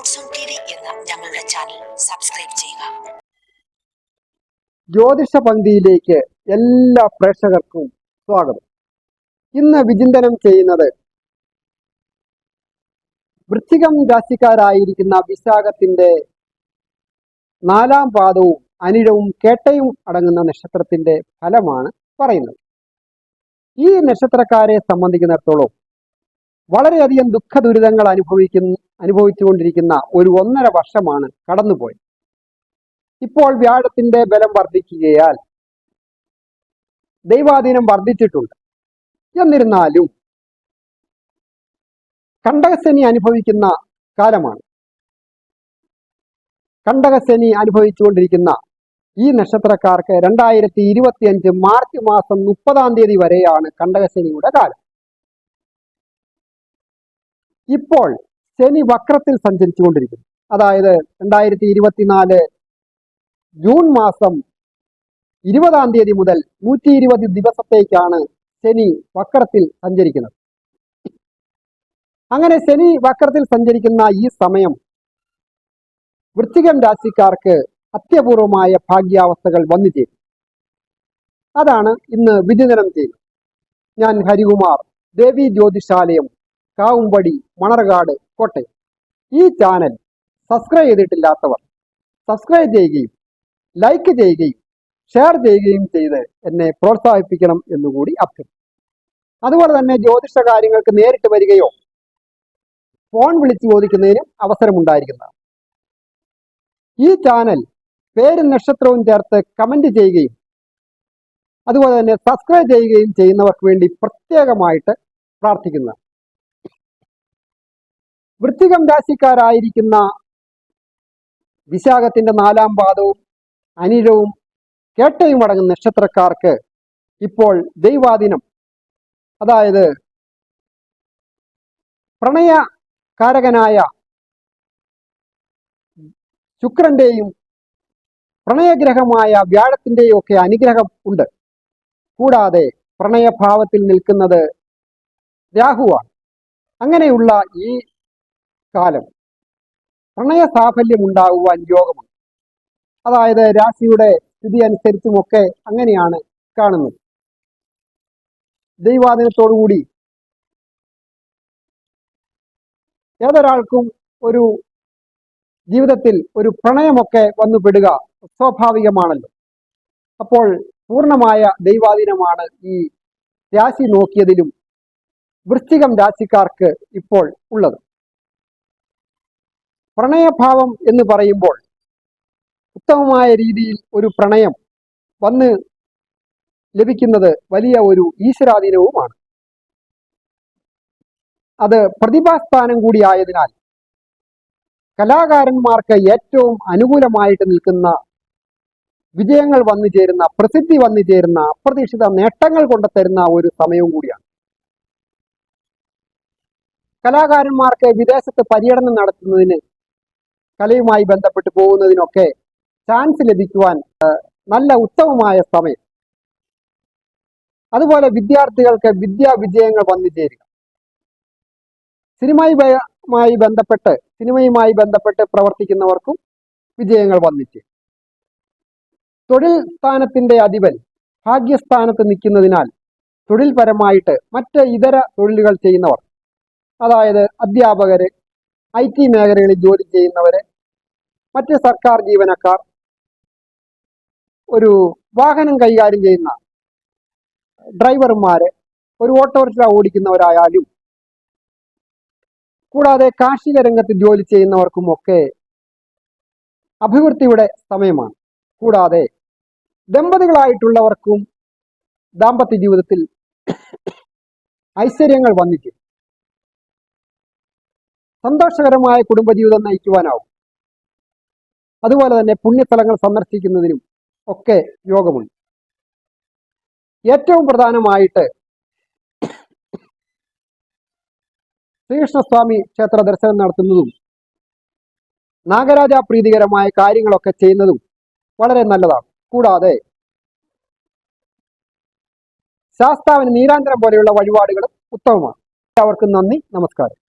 ഞങ്ങളുടെ channel subscribe ചെയ്യുക. ജ്യോതിഷ പങ്ക്തിയിലേക്ക് എല്ലാ പ്രേക്ഷകർക്കും സ്വാഗതം. ഇന്ന് വിചിന്തനം ചെയ്യുന്നത് വൃശ്ചികം രാശിക്കാരായിരിക്കുന്ന വിശാഖത്തിന്റെ നാലാം പാദവും അനിഴവും കേട്ടയും അടങ്ങുന്ന നക്ഷത്രത്തിന്റെ ഫലമാണ് പറയുന്നത്. ഈ നക്ഷത്രക്കാരെ സംബന്ധിക്കുന്നിടത്തോളം വളരെയധികം ദുഃഖ ദുരിതങ്ങൾ അനുഭവിക്കുന്ന അനുഭവിച്ചുകൊണ്ടിരിക്കുന്ന ഒരു ഒന്നര വർഷമാണ് കടന്നുപോയത്. ഇപ്പോൾ വ്യാഴത്തിന്റെ ബലം വർദ്ധിക്കുകയാൽ ദൈവാധീനം വർദ്ധിച്ചിട്ടുണ്ട്. എന്നിരുന്നാലും കണ്ടകശനി അനുഭവിക്കുന്ന കാലമാണ്. കണ്ടകശനി അനുഭവിച്ചുകൊണ്ടിരിക്കുന്ന ഈ നക്ഷത്രക്കാർക്ക് രണ്ടായിരത്തി ഇരുപത്തിയഞ്ച് മാർച്ച് മാസം മുപ്പതാം തീയതി വരെയാണ് കണ്ടകശനിയുടെ കാലം. ഇപ്പോൾ ശനി വക്രത്തിൽ സഞ്ചരിച്ചുകൊണ്ടിരിക്കുന്നു. അതായത് രണ്ടായിരത്തി ഇരുപത്തിനാല് ജൂൺ മാസം ഇരുപതാം തീയതി മുതൽ നൂറ്റി ഇരുപത് ദിവസത്തേക്കാണ് ശനി വക്രത്തിൽ സഞ്ചരിക്കുന്നത്. അങ്ങനെ ശനി വക്രത്തിൽ സഞ്ചരിക്കുന്ന ഈ സമയം വൃശ്ചികം രാശിക്കാർക്ക് അത്യപൂർവമായ ഭാഗ്യാവസ്ഥകൾ വന്നു ചേരും. അതാണ് ഇന്ന് വിധിദിനം ചെയ്യുന്നത്. ഞാൻ ഹരികുമാർ ദേവി ജ്യോതിഷാലയം കാവുംപടി മണർകാട് കോട്ടയം. ഈ ചാനൽ സബ്സ്ക്രൈബ് ചെയ്തിട്ടില്ലാത്തവർ സബ്സ്ക്രൈബ് ചെയ്യുകയും ലൈക്ക് ചെയ്യുകയും ഷെയർ ചെയ്യുകയും ചെയ്ത് എന്നെ പ്രോത്സാഹിപ്പിക്കണം എന്നുകൂടി അഭ്യർത്ഥിക്കും അതുപോലെ തന്നെ ജ്യോതിഷ കാര്യങ്ങൾക്ക് നേരിട്ട് വരികയോ ഫോൺ വിളിച്ച് ചോദിക്കുന്നതിനും അവസരമുണ്ടായിരിക്കുന്നതാണ്. ഈ ചാനൽ പേരും നക്ഷത്രവും ചേർത്ത് കമന്റ് ചെയ്യുകയും അതുപോലെ തന്നെ സബ്സ്ക്രൈബ് ചെയ്യുകയും ചെയ്യുന്നവർക്ക് വേണ്ടി പ്രത്യേകമായിട്ട് പ്രാർത്ഥിക്കുന്നത് വൃത്തികം രാശിക്കാരായിരിക്കുന്ന വിശാഖത്തിന്റെ നാലാം പാദവും അനിരവും കേട്ടയും അടങ്ങുന്ന നക്ഷത്രക്കാർക്ക് ഇപ്പോൾ ദൈവാദിനം അതായത് പ്രണയകാരകനായ ശുക്രന്റെയും പ്രണയഗ്രഹമായ വ്യാഴത്തിന്റെയും ഒക്കെ അനുഗ്രഹം ഉണ്ട്. കൂടാതെ പ്രണയഭാവത്തിൽ നിൽക്കുന്നത് രാഹുവാണ്. അങ്ങനെയുള്ള ഈ കാലം. പ്രണയ സാഫല്യം ഉണ്ടാകുവാൻ യോഗമുണ്ട് അതായത് രാശിയുടെ സ്ഥിതി അനുസരിച്ചുമൊക്കെ അങ്ങനെയാണ് കാണുന്നത്. ദൈവാദിനത്തോടുകൂടി ഏതൊരാൾക്കും ഒരു ജീവിതത്തിൽ ഒരു പ്രണയമൊക്കെ വന്നുപെടുക സ്വാഭാവികമാണല്ലോ. അപ്പോൾ പൂർണമായ ദൈവാധീനമാണ് ഈ രാശി നോക്കിയതിലും വൃശ്ചികം രാശിക്കാർക്ക് ഇപ്പോൾ ഉള്ളത്. പ്രണയഭാവം എന്ന് പറയുമ്പോൾ ഉത്തമമായ രീതിയിൽ ഒരു പ്രണയം വന്ന് ലഭിക്കുന്നത് വലിയ ഒരു ഈശ്വരാധീനവുമാണ്. അത് പ്രതിഭാസ്ഥാനം കൂടിയായതിനാൽ കലാകാരന്മാർക്ക് ഏറ്റവും അനുകൂലമായിട്ട് നിൽക്കുന്ന വിജയങ്ങൾ വന്നു ചേരുന്ന പ്രസിദ്ധി വന്നു ചേരുന്ന അപ്രതീക്ഷിത നേട്ടങ്ങൾ കൊണ്ടുതരുന്ന ഒരു സമയവും കൂടിയാണ്. കലാകാരന്മാർക്ക് വിദേശത്ത് പര്യടനം നടത്തുന്നതിന് കലയുമായി ബന്ധപ്പെട്ട് പോകുന്നതിനൊക്കെ ചാൻസ് ലഭിക്കുവാൻ നല്ല ഉത്തമമായ സമയം. അതുപോലെ വിദ്യാർത്ഥികൾക്ക് വിദ്യാ വിജയങ്ങൾ വന്നു ചേരുക. സിനിമയുമായി ബന്ധപ്പെട്ട് സിനിമയുമായി ബന്ധപ്പെട്ട് പ്രവർത്തിക്കുന്നവർക്കും വിജയങ്ങൾ വന്നിച്ച് തൊഴിൽ സ്ഥാനത്തിന്റെ അധിപൻ ഭാഗ്യസ്ഥാനത്ത് നിൽക്കുന്നതിനാൽ തൊഴിൽപരമായിട്ട് മറ്റ് ഇതര തൊഴിലുകൾ ചെയ്യുന്നവർ അതായത് അധ്യാപകര് ഐ ടി മേഖലകളിൽ ജോലി ചെയ്യുന്നവര് മറ്റ് സർക്കാർ ജീവനക്കാർ ഒരു വാഹനം കൈകാര്യം ചെയ്യുന്ന ഡ്രൈവർമാര് ഒരു ഓട്ടോറിക്ഷ ഓടിക്കുന്നവരായാലും കൂടാതെ കാർഷിക രംഗത്ത് ജോലി ചെയ്യുന്നവർക്കുമൊക്കെ അഭിവൃദ്ധിയുടെ സമയമാണ്. കൂടാതെ ദമ്പതികളായിട്ടുള്ളവർക്കും ദാമ്പത്യ ജീവിതത്തിൽ ഐശ്വര്യങ്ങൾ വന്നിക്കും സന്തോഷകരമായ കുടുംബജീവിതം നയിക്കുവാനാവും. അതുപോലെ തന്നെ പുണ്യസ്ഥലങ്ങൾ സന്ദർശിക്കുന്നതിനും ഒക്കെ യോഗമുണ്ട്. ഏറ്റവും പ്രധാനമായിട്ട് ശ്രീകൃഷ്ണസ്വാമി ക്ഷേത്ര ദർശനം നടത്തുന്നതും നാഗരാജ പ്രീതികരമായ കാര്യങ്ങളൊക്കെ ചെയ്യുന്നതും വളരെ നല്ലതാണ്. കൂടാതെ ശാസ്താവിന് നീരാന്തരം പോലെയുള്ള വഴിപാടുകളും ഉത്തമമാണ്. എല്ലാവർക്കും നന്ദി നമസ്കാരം.